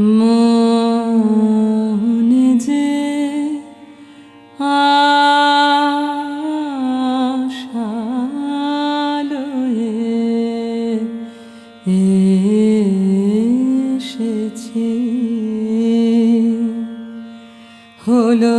মনে যে আশালয়ে এসেছি। হলো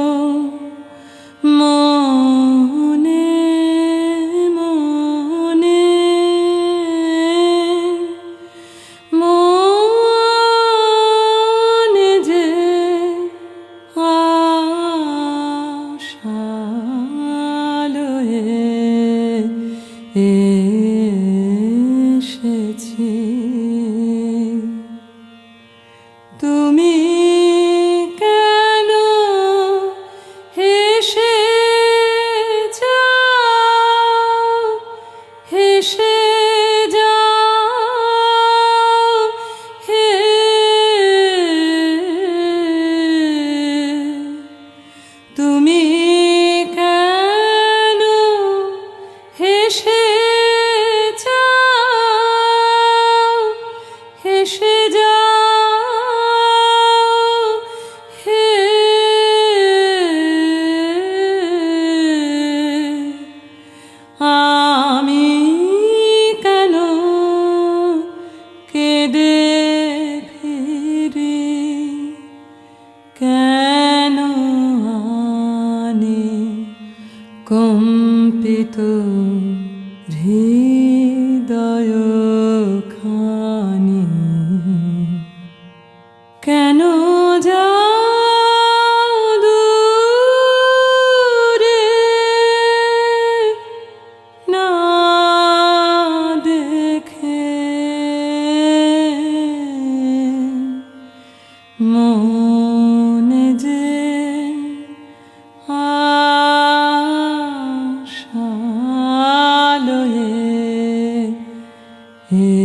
এসেছি। তুমি হেসে হেসে হে তুমি কেন হেসে হেসে যাও হে। আমি কেন কেঁদে ফিরি? কেন আনে কম্পিত Hmm.